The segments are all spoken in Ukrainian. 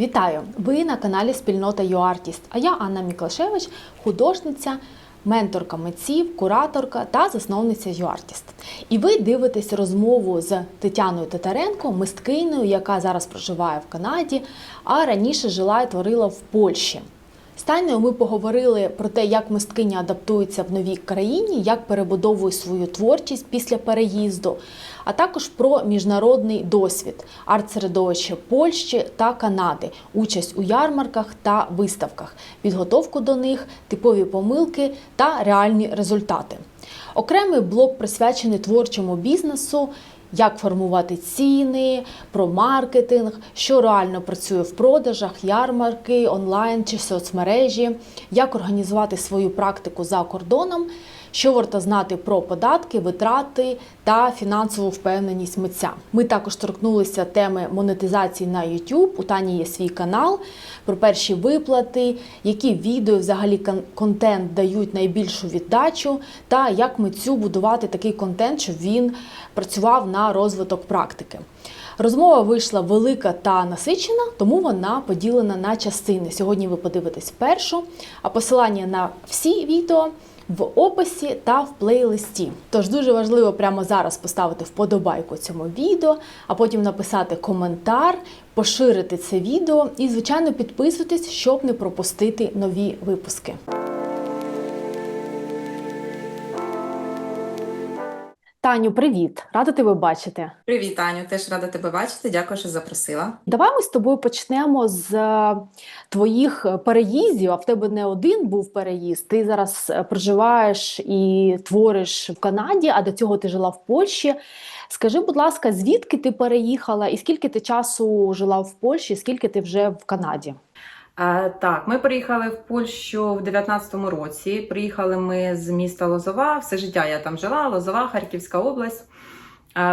Вітаю! Ви на каналі Спільнота ЮАРТіст. А я Анна Міклашевич, художниця, менторка митців, кураторка та засновниця ЮАРТіст. І ви дивитесь розмову з Тетяною Татаренко, мисткиною, яка зараз проживає в Канаді, а раніше жила і творила в Польщі. З Танею ми поговорили про те, як мисткиня адаптується в новій країні, як перебудовує свою творчість після переїзду, а також про міжнародний досвід, арт-середовище Польщі та Канади, участь у ярмарках та виставках, підготовку до них, типові помилки та реальні результати. Окремий блок присвячений творчому бізнесу, як формувати ціни, про маркетинг, що реально працює в продажах, ярмарки, онлайн чи соцмережі, як організувати свою практику за кордоном, що варто знати про податки, витрати та фінансову впевненість митця. Ми також торкнулися теми монетизації на YouTube. У Тані є свій канал про перші виплати, які відео, взагалі кон- контент дають найбільшу віддачу, та як митцю будувати такий контент, щоб він працював на розвиток практики. Розмова вийшла велика та насичена, тому вона поділена на частини. Сьогодні ви подивитесь першу, а посилання на всі відео в описі та в плейлисті. Тож дуже важливо прямо зараз поставити вподобайку цьому відео, а потім написати коментар, поширити це відео і, звичайно, підписуйтесь, щоб не пропустити нові випуски. Таню, привіт! Рада тебе бачити. Привіт, Аню, теж рада тебе бачити. Дякую, що запросила. Давай ми з тобою почнемо з е, твоїх е, переїздів. А в тебе не один був переїзд. Ти зараз е, проживаєш і твориш в Канаді, а до цього ти жила в Польщі. Скажи, будь ласка, звідки ти переїхала, і скільки ти часу жила в Польщі, скільки ти вже в Канаді? А, так, ми приїхали в Польщу в 19-му році. Приїхали ми з міста Лозова. Все життя я там жила, Лозова, Харківська область.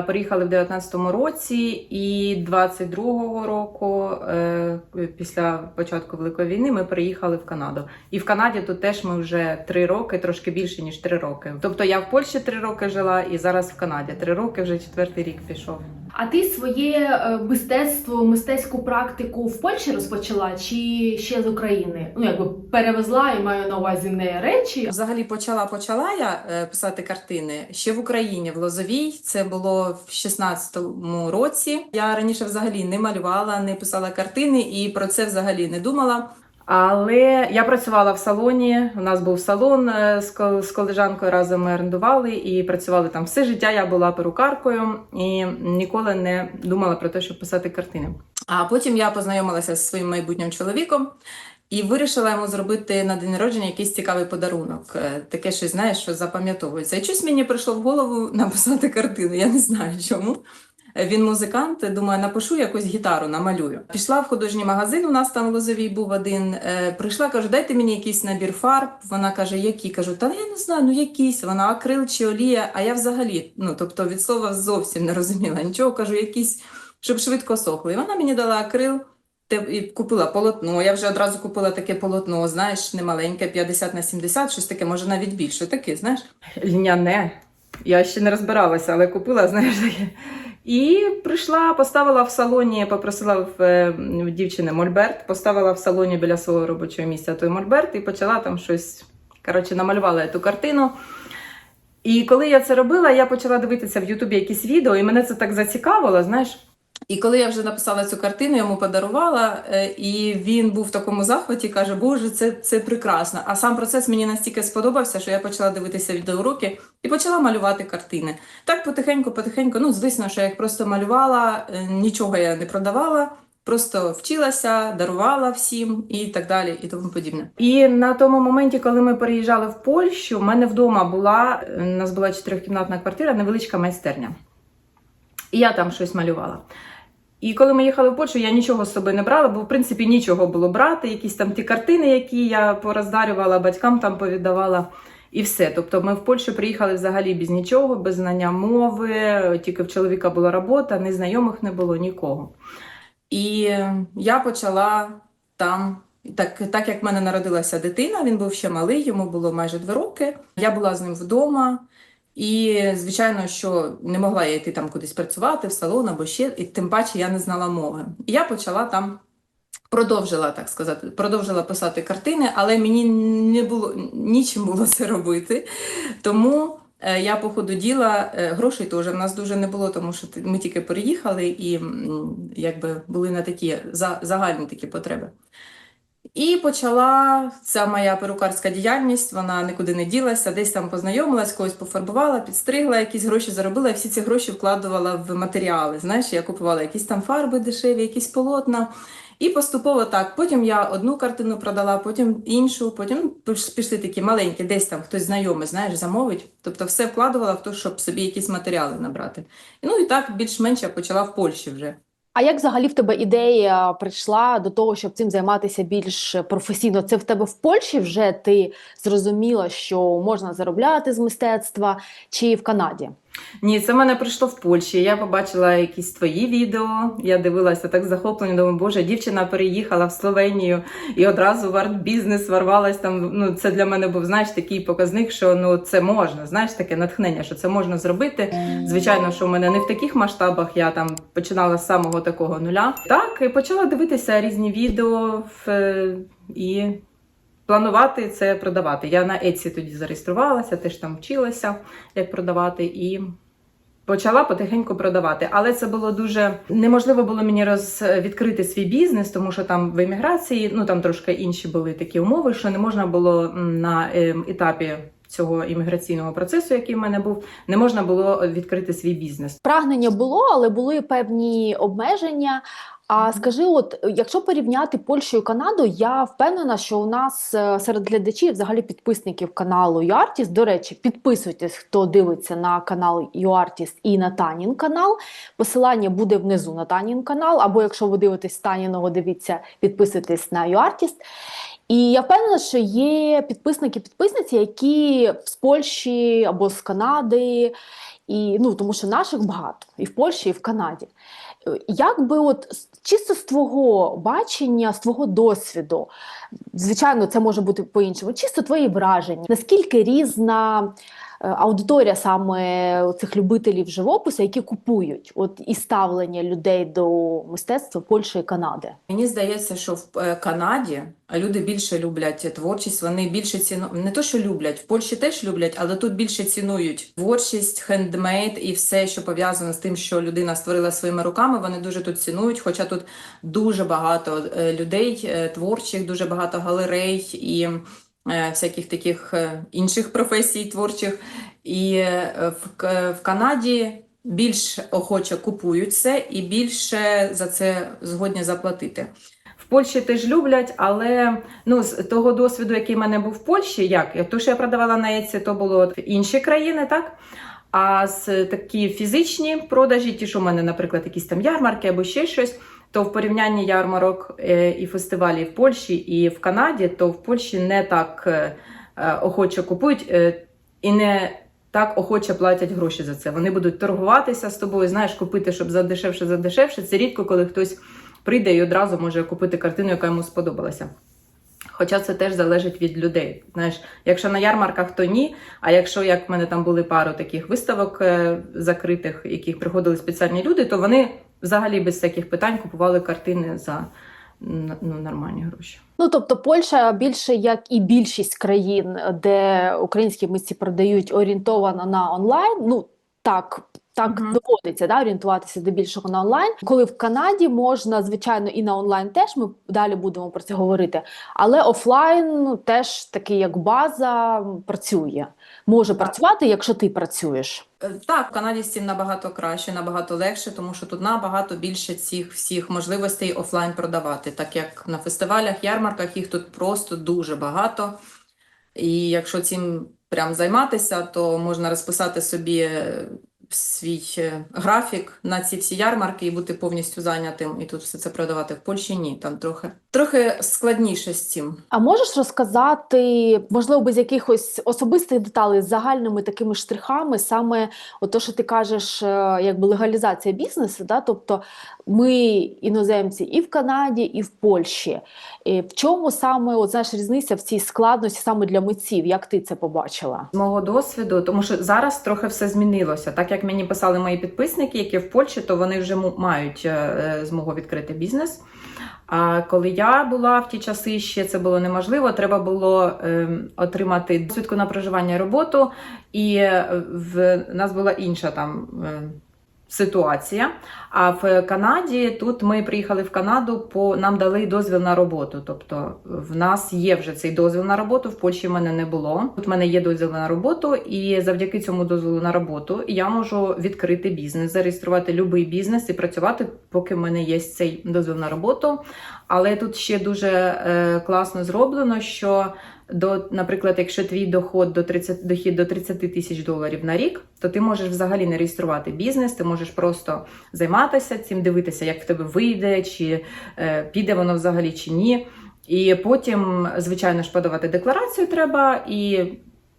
Приїхали в 19-му році, і 22-го року, е, після початку Великої війни, ми приїхали в Канаду. І в Канаді тут теж ми вже три роки, трошки більше ніж три роки. Тобто я в Польщі три роки жила, і зараз в Канаді три роки, вже четвертий рік пішов. А ти своє е, мистецтво, мистецьку практику в Польщі розпочала чи ще з України? Ну якби перевезла і маю на увазі не речі, Взагалі почала почала я е, писати картини ще в Україні, в Лозовій. Це було в 16-му році. Я раніше взагалі не малювала, не писала картини і про це взагалі не думала. Але я працювала в салоні. У нас був салон е, з кол- з колежанкою разом ми орендували і працювали там все життя. Я була перукаркою і ніколи не думала про те, щоб писати картини. А потім я познайомилася зі своїм майбутнім чоловіком. І вирішила йому зробити на день народження якийсь цікавий подарунок. Е, Таке щось, знаєш, що запам'ятовується. І щось мені прийшло в голову написати картину. Я не знаю чому. Він музикант, думаю, напишу якусь гітару, намалюю. Пішла в художній магазин, у нас там Лозовій був один. Е, Прийшла, кажу, дайте мені якийсь набір фарб. Вона каже, які? Кажу, та я не знаю, ну якісь. Вона акрил чи олія, а я взагалі, ну тобто від слова зовсім не розуміла нічого. Кажу, якісь, щоб швидко сохли. І вона мені дала акрил. Те- купила полотно. Я вже одразу купила таке полотно, знаєш, не маленьке, 50 на 70, щось таке, може навіть більше. Таке, знаєш. Льняне. Я ще не розбиралася, але купила, знаєш. І прийшла, поставила в салоні, попросила в, е, в дівчини мольберт, поставила в салоні біля свого робочого місця той мольберт і почала там щось. Коротше, намалювала ту картину. І коли я це робила, я почала дивитися в Ютубі якісь відео, і мене це так зацікавило, знаєш. І коли я вже написала цю картину, йому подарувала, е, і він був в такому захваті, каже, Боже, це, це прекрасно. А сам процес мені настільки сподобався, що я почала дивитися відеоуроки і почала малювати картини. Так потихеньку, потихеньку, ну, звісно, що я їх просто малювала, е, нічого я не продавала. Просто вчилася, дарувала всім і так далі, і тому подібне. І на тому моменті, коли ми переїжджали в Польщу, в мене вдома була у нас була чотирьохкімнатна квартира, невеличка майстерня. І я там щось малювала. І коли ми їхали в Польщу, я нічого з собою не брала, бо в принципі нічого було брати. Якісь там ті картини, які я пороздарювала, батькам там повіддавала. І все. Тобто ми в Польщу приїхали взагалі без нічого, без знання мови, тільки в чоловіка була робота, ні знайомих не було нікого. І я почала там. Так, так як в мене народилася дитина, він був ще малий, йому було майже два роки. Я була з ним вдома, і звичайно, що не могла я йти там кудись працювати в салон або ще, і тим паче я не знала мови. Я почала там продовжила так сказати, продовжила писати картини, але мені не було нічим було це робити. Тому е, я по ходу діла е, грошей теж в нас дуже не було, тому що ми тільки переїхали і якби були на такі за- загальні такі потреби. І почала ця моя перукарська діяльність, вона нікуди не ділася, десь там познайомилась, когось пофарбувала, підстригла, якісь гроші заробила, і всі ці гроші вкладувала в матеріали. Знаєш, я купувала якісь там фарби дешеві, якісь полотна. І поступово так. Потім я одну картину продала, потім іншу, потім пішли такі маленькі, десь там хтось знайомий, знаєш, замовить. Тобто все вкладувала в те, щоб собі якісь матеріали набрати. Ну і так більш-менш я почала в Польщі вже. А як взагалі в тебе ідея прийшла до того, щоб цим займатися більш професійно? Це в тебе в Польщі вже ти зрозуміла, що можна заробляти з мистецтва, чи в Канаді? Ні, це в мене прийшло в Польщі. Я побачила якісь твої відео. Я дивилася так захоплено. Думаю, боже, дівчина переїхала в Словенію і одразу в арт-бізнес ворвалась там. Ну, це для мене був знаєш такий показник, що ну це можна. Знаєш, таке натхнення, що це можна зробити. Звичайно, що в мене не в таких масштабах. Я там починала з самого такого нуля. Так, і почала дивитися різні відео в, е, і планувати це продавати. Я на Etsy тоді зареєструвалася, теж там вчилася, як продавати, і почала потихеньку продавати. Але це було дуже неможливо було мені роз... відкрити свій бізнес, тому що там в еміграції, ну там трошки інші були такі умови, що не можна було на ем, етапі. Цього імміграційного процесу, який в мене був, не можна було відкрити свій бізнес. Прагнення було, але були певні обмеження. А скажи, от якщо порівняти Польщу і Канаду, я впевнена, що у нас е, серед глядачів, взагалі підписників каналу YouArtist, до речі, підписуйтесь, хто дивиться на канал YouArtist і на Танін канал. Посилання буде внизу на Танін канал, або якщо ви дивитесь Таніного, дивіться, підписуйтесь на YouArtist. І я впевнена, що є підписники, підписниці, які з Польщі або з Канади, і ну тому що наших багато і в Польщі, і в Канаді. Як би от чисто з твого бачення, з твого досвіду, звичайно, це може бути по-іншому, чисто твої враження, наскільки різна аудиторія саме цих любителів живопису, які купують, от і ставлення людей до мистецтва Польщі і Канади? Мені здається, що в е, Канаді люди більше люблять творчість, вони більше ціну не то, що люблять, в Польщі теж люблять, але тут більше цінують творчість, хендмейд і все, що пов'язано з тим, що людина створила своїми руками. Вони дуже тут цінують. Хоча тут дуже багато е, людей е, творчих, дуже багато галерей і е, всяких таких е, інших професій творчих. І е, в, Канаді більш охоче купують це і більше за це згодні заплатити. В Польщі теж люблять, але ну з того досвіду, який в мене був в Польщі, як то, що я продавала на Etsy, то було в інші країни, так? А з такі фізичні продажі, ті, що в мене, наприклад, якісь там ярмарки або ще щось, то в порівнянні ярмарок е, і фестивалів в Польщі і в Канаді, то в Польщі не так е, е, охоче купують і не так охоче платять гроші за це. Вони будуть торгуватися з тобою, знаєш, купити, щоб за дешевше, за дешевше. Це рідко, коли хтось прийде і одразу може купити картину, яка йому сподобалася. Хоча це теж залежить від людей. Знаєш, якщо на ярмарках, то ні. А якщо як в мене там були пару таких виставок закритих, яких приходили спеціальні люди, то вони взагалі без всяких питань купували картини за ну, нормальні гроші. Ну, тобто Польща більше як і більшість країн, де українські митці продають, орієнтовано на онлайн. Ну так, так Мгм. доводиться да, орієнтуватися до більшого на онлайн. Коли в Канаді можна, звичайно, і на онлайн теж ми далі будемо про це говорити. Але офлайн ну, теж такий як база працює. Може Так. працювати, якщо ти працюєш. Е, Так, в Канаді з цим набагато краще, набагато легше, тому що тут набагато більше цих всіх можливостей офлайн продавати, так як на фестивалях, ярмарках їх тут просто дуже багато. І якщо цим прям займатися, то можна розписати собі е, свій е, графік на ці всі ярмарки і бути повністю зайнятим, і тут все це продавати. В Польщі ні, там трохи, трохи складніше з цим. А можеш розказати, можливо, без якихось особистих деталей, з загальними такими штрихами, саме от то, що ти кажеш, е, якби легалізація бізнесу, да? тобто ми іноземці і в Канаді, і в Польщі. І в чому саме от, знаєш, різниця в цій складності саме для митців? Як ти це побачила? З мого досвіду, тому що зараз трохи все змінилося. Так як мені писали мої підписники, які в Польщі, то вони вже мають е, е, змогу відкрити бізнес. А коли я була в ті часи, ще це було неможливо. Треба було е, отримати досвідку на проживання роботу, і е, в нас була інша там. Ситуація. А в Канаді тут ми приїхали в Канаду, по нам дали дозвіл на роботу. Тобто в нас є вже цей дозвіл на роботу. В Польщі в мене не було. Тут в мене є дозвіл на роботу, і завдяки цьому дозволу на роботу я можу відкрити бізнес, зареєструвати будь-який бізнес і працювати, поки в мене є цей дозвіл на роботу. Але тут ще дуже е, класно зроблено, що до, наприклад, якщо твій доход до 30, дохід до 30 тисяч доларів на рік, то ти можеш взагалі не реєструвати бізнес, ти можеш просто займатися цим, дивитися, як в тебе вийде, чи е, піде воно взагалі чи ні. І потім, звичайно ж, подавати декларацію треба і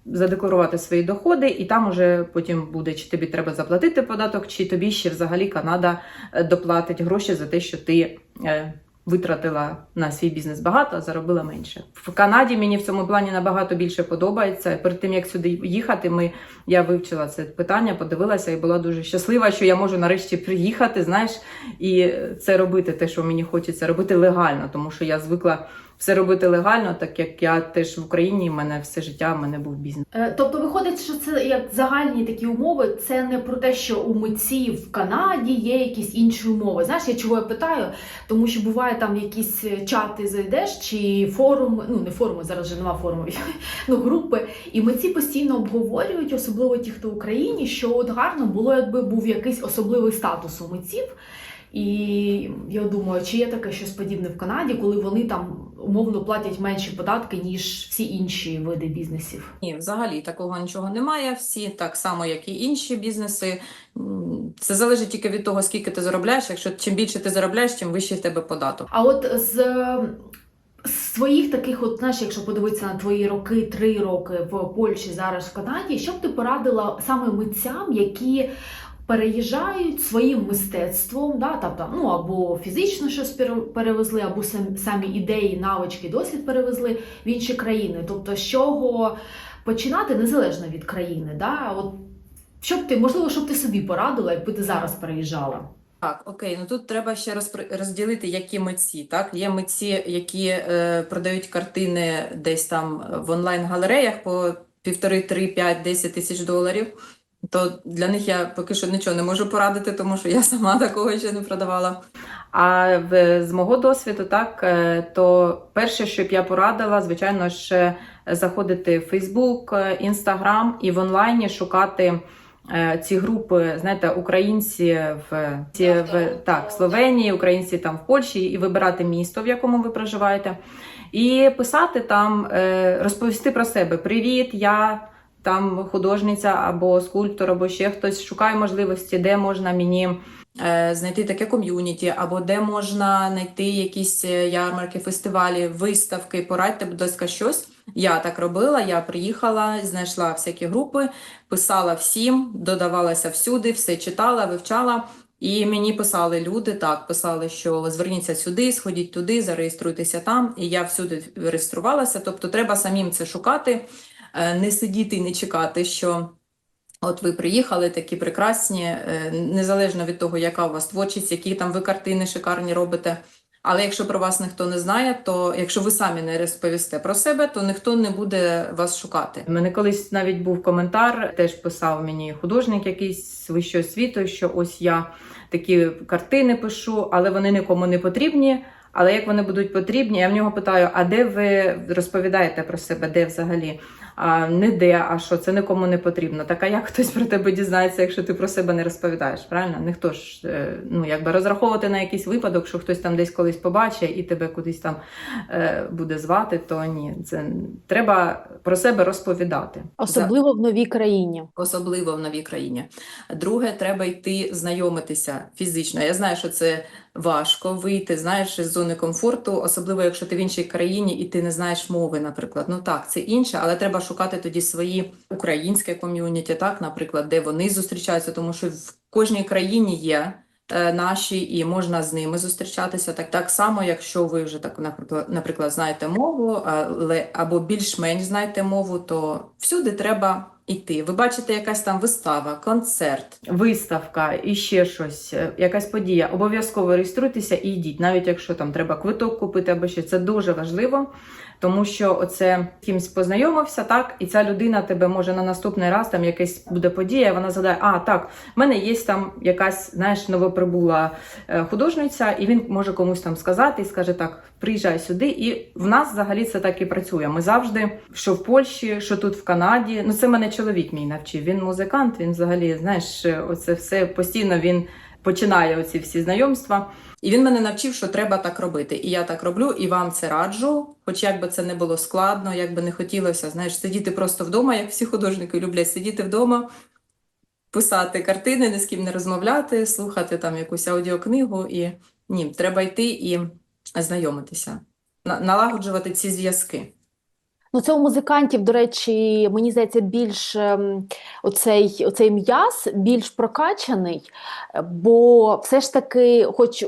задекларувати свої доходи, і там уже потім буде, чи тобі треба заплатити податок, чи тобі ще взагалі Канада е, доплатить гроші за те, що ти. е, Витратила на свій бізнес багато, а заробила менше. В Канаді мені в цьому плані набагато більше подобається. Перед тим як сюди їхати, ми я вивчила це питання, подивилася і була дуже щаслива, що я можу нарешті приїхати, знаєш, і це робити, те, що мені хочеться робити легально, тому що я звикла все робити легально, так як я теж в Україні, в мене все життя в мене був бізнес. Е, Тобто виходить, що це як загальні такі умови, це не про те, що у митців в Канаді є якісь інші умови. Знаєш, я чого я питаю? Тому що буває там якісь чати зайдеш, чи форуми, ну не форуми, зараз вже нема форумів, ну групи. І митці постійно обговорюють, особливо ті, хто в Україні, що от гарно було, якби був якийсь особливий статус у митців. І я думаю, чи є таке щось подібне в Канаді, коли вони там умовно платять менші податки, ніж всі інші види бізнесів? Ні, взагалі такого нічого немає. Всі так само, як і інші бізнеси. Це залежить тільки від того, скільки ти заробляєш. Якщо чим більше ти заробляєш, тим вищий в тебе податок. А от з своїх таких, от знаєш, якщо подивитися на твої роки, три роки в Польщі, зараз в Канаді, що б ти порадила саме митцям, які переїжджають своїм мистецтвом, да, тобто, ну або фізично щось перевезли, або сам- самі ідеї, навички, досвід перевезли в інші країни. Тобто, з чого починати незалежно від країни, да? От що б ти, можливо, що б ти собі порадила, якби ти зараз переїжджала? Так, окей, ну тут треба ще розділити, які митці. Так, є митці, які е, продають картини десь там в онлайн-галереях по півтори, три, п'ять, десять тисяч доларів. То для них я поки що нічого не можу порадити, тому що я сама такого ще не продавала. А в, з мого досвіду, так, е, то перше, що б я порадила, звичайно ж, заходити в Facebook, е, Instagram і в онлайні шукати е, ці групи, знаєте, українці в, ці, в так, Словенії, українці там в Польщі, і вибирати місто, в якому ви проживаєте, і писати там, е, розповісти про себе: Привіт, я там художниця або скульптор, або ще хтось. Шукаю можливості, де можна мені. е, Знайти таке ком'юніті, або де можна знайти якісь е, ярмарки, фестивалі, виставки, порадьте, будь ласка, щось. Я так робила, я приїхала, знайшла всякі групи, писала всім, додавалася всюди, все читала, вивчала. І мені писали люди, так, писали, що зверніться сюди, сходіть туди, зареєструйтеся там. І я всюди реєструвалася. Тобто треба самим це шукати, не сидіти і не чекати, що от ви приїхали такі прекрасні, е, незалежно від того, яка у вас творчість, які там ви картини шикарні робите. Але якщо про вас ніхто не знає, то якщо ви самі не розповісте про себе, то ніхто не буде вас шукати. Мене колись навіть був коментар, теж писав мені художник якийсь з вищого світу, що ось я такі картини пишу, але вони нікому не потрібні. Але як вони будуть потрібні, я в нього питаю: а де ви розповідаєте про себе, де взагалі? А не де, а що це нікому не потрібно. Так а як хтось про тебе дізнається, якщо ти про себе не розповідаєш? Правильно? Ніхто ж е, ну якби розраховувати на якийсь випадок, що хтось там десь колись побачить і тебе кудись там е, буде звати, то ні, це треба про себе розповідати. Особливо в новій країні. Особливо в новій країні. Друге, треба йти знайомитися фізично. Я знаю, що це важко вийти, знаєш, із зони комфорту, особливо якщо ти в іншій країні і ти не знаєш мови, наприклад. Ну так, це інше, але треба шукати тоді свої українське ком'юніті, так, наприклад, де вони зустрічаються, тому що в кожній країні є. е, Наші і можна з ними зустрічатися так, так само, якщо ви вже так, наприклад, знаєте мову, але або більш-менш знаєте мову, то всюди треба йти. Ви бачите якась там вистава, концерт, виставка і ще щось, е, якась подія. Обов'язково реєструйтеся і йдіть, навіть якщо там треба квиток купити або ще це дуже важливо. Тому що оце кимсь познайомився, так, і ця людина тебе може на наступний раз там якась буде подія. Вона згадає, а так, в мене є там якась, знаєш, новоприбула е, художниця, і він може комусь там сказати і скаже так: приїжджай сюди. І в нас взагалі це так і працює. Ми завжди, що в Польщі, що тут в Канаді. Ну, це мене чоловік мій навчив. Він музикант, він взагалі, знаєш, оце все постійно він починає оці всі знайомства. І він мене навчив, що треба так робити. І я так роблю, і вам це раджу. Хоч як би це не було складно, як би не хотілося, знаєш, сидіти просто вдома, як всі художники люблять сидіти вдома, писати картини, ні з ким не розмовляти, слухати там якусь аудіокнигу. І ні, треба йти і знайомитися, налагоджувати ці зв'язки. Ну, це у музикантів, до речі, мені здається, більш ем, оцей, оцей м'яз більш прокачаний, бо все ж таки, хоч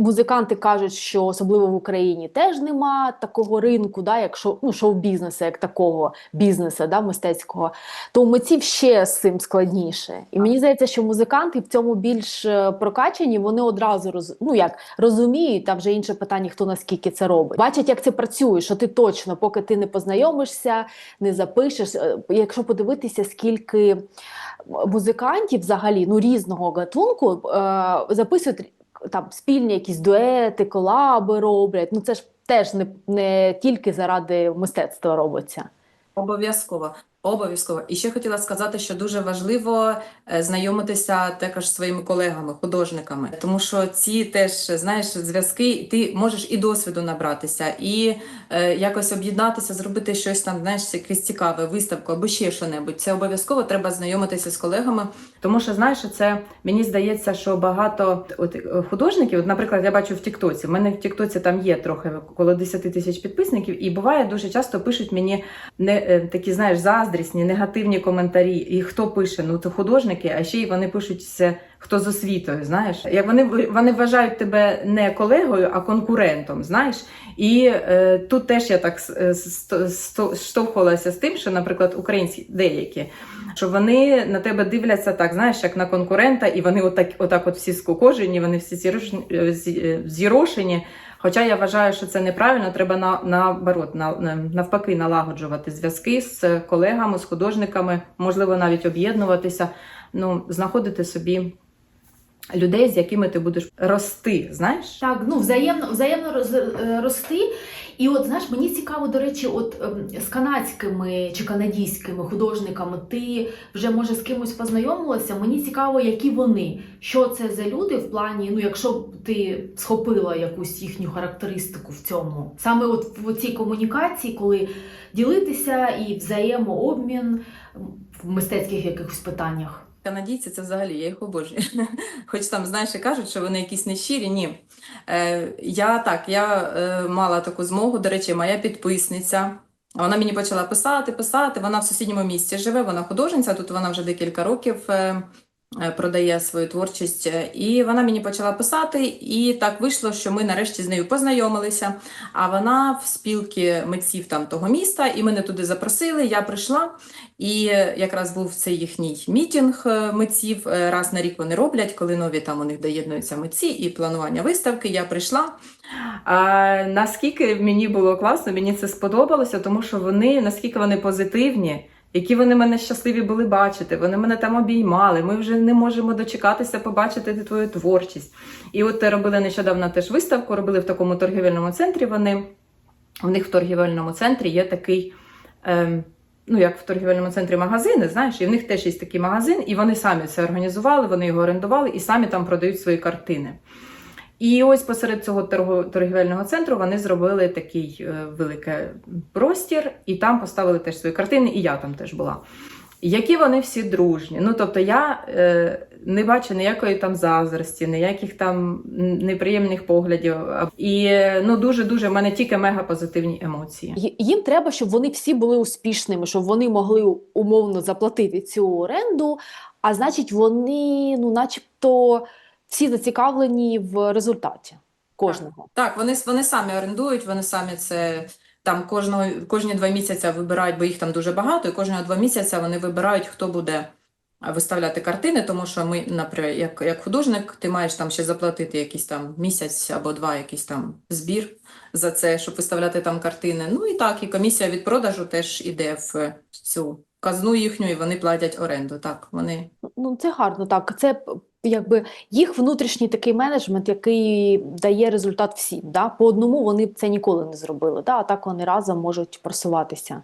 музиканти кажуть, що особливо в Україні теж нема такого ринку, да, як шоу, ну, шоу-бізнесу, як такого бізнесу да, мистецького, то у митців ще з цим складніше. І мені здається, що музиканти в цьому більш е, прокачані, вони одразу роз, ну, як, розуміють, там вже інше питання, хто наскільки це робить. Бачать, як це працює, що ти точно, поки ти не познайомишся, не запишеш. Е, Якщо подивитися, скільки музикантів взагалі ну, різного гатунку е, записують там спільні якісь дуети, колаби роблять. Ну це ж теж не, не тільки заради мистецтва робиться. Обов'язково. Обов'язково. І ще хотіла сказати, що дуже важливо е, знайомитися також зі своїми колегами, художниками, тому що ці теж знаєш зв'язки, ти можеш і досвіду набратися, і е, якось об'єднатися, зробити щось там, знаєш, якесь цікаве, виставку або ще що-небудь. Це обов'язково треба знайомитися з колегами. Тому що знаєш, це мені здається, що багато от е, художників, от, наприклад, я бачу в Тіктоці. У мене в Тіктоці там є трохи коло 10 тисяч підписників, і буває дуже часто пишуть мені не е, такі, знаєш, заздрісні, негативні коментарі. І хто пише? Ну то художники, а ще й вони пишуть це хто з освітою. Знаєш, як вони вони вважають тебе не колегою, а конкурентом. Знаєш, і е, тут теж я так е, штовхувалася з тим, що, наприклад, українці деякі, що вони на тебе дивляться так, знаєш, як на конкурента, і вони отак, отак от всі скукожені, вони всі е, е, зірошені. Хоча я вважаю, що це неправильно, треба на, наоборот, на, на- навпаки налагоджувати зв'язки з колегами, з художниками, можливо, навіть об'єднуватися, ну, знаходити собі людей, з якими ти будеш рости, знаєш? Так, ну взаємно, взаємно роз, е, рости. І от знаєш, мені цікаво, до речі, от ем, з канадськими чи канадійськими художниками ти вже може з кимось познайомилася. Мені цікаво, які вони, що це за люди в плані, ну якщо б ти схопила якусь їхню характеристику в цьому, саме от в цій комунікації, коли ділитися і взаємообмін в мистецьких якихось питаннях. Канадійці це взагалі, я їх обожнюю. Хоч там, знаєш, кажуть, що вони якісь нещирі, ні. Е, я так, я е, мала таку змогу, до речі, моя підписниця. Вона мені почала писати, писати. Вона в сусідньому місті живе, вона художниця, тут вона вже декілька років е, продає свою творчість. Е, І вона мені почала писати, і так вийшло, що ми нарешті з нею познайомилися. А вона в спілки митців там того міста, і мене туди запросили. Я прийшла, і е, якраз був цей їхній мітінг е, митців. Е, Раз на рік вони роблять, коли нові там у них доєднуються митці і планування виставки. Я прийшла. А, наскільки мені було класно, мені це сподобалося, тому що вони наскільки вони позитивні. Які вони мене щасливі були бачити, вони мене там обіймали. Ми вже не можемо дочекатися побачити твою творчість. І от робили нещодавно теж виставку, робили в такому торгівельному центрі. Вони в них в торгівельному центрі є такий, ем, ну як в торгівельному центрі магазини, знаєш, і в них теж є такий магазин, і вони самі це організували, вони його орендували і самі там продають свої картини. І ось посеред цього торгівельного центру вони зробили такий е, великий простір, і там поставили теж свої картини, і я там теж була. Які вони всі дружні. Ну, тобто, я е, не бачу ніякої там заздрості, ніяких там неприємних поглядів. І ну, дуже-дуже в мене тільки мега позитивні емоції. Їм треба, щоб вони всі були успішними, щоб вони могли умовно заплатити цю оренду, а значить, вони, ну, начебто, всі зацікавлені в результаті кожного. Так, вони, вони самі орендують, вони самі це там кожного, кожні два місяці вибирають, бо їх там дуже багато, і кожного два місяці вони вибирають, хто буде виставляти картини, тому що ми, наприклад, як, як художник, ти маєш там ще заплатити якийсь там місяць або два, якийсь там збір за це, щоб виставляти там картини. Ну і так, і комісія від продажу теж іде в цю казну їхню, і вони платять оренду. Так, вони Ну, це гарно, так. Це якби їх внутрішній такий менеджмент, який дає результат всім. Да? По одному вони б це ніколи не зробили, да? а так вони разом можуть просуватися.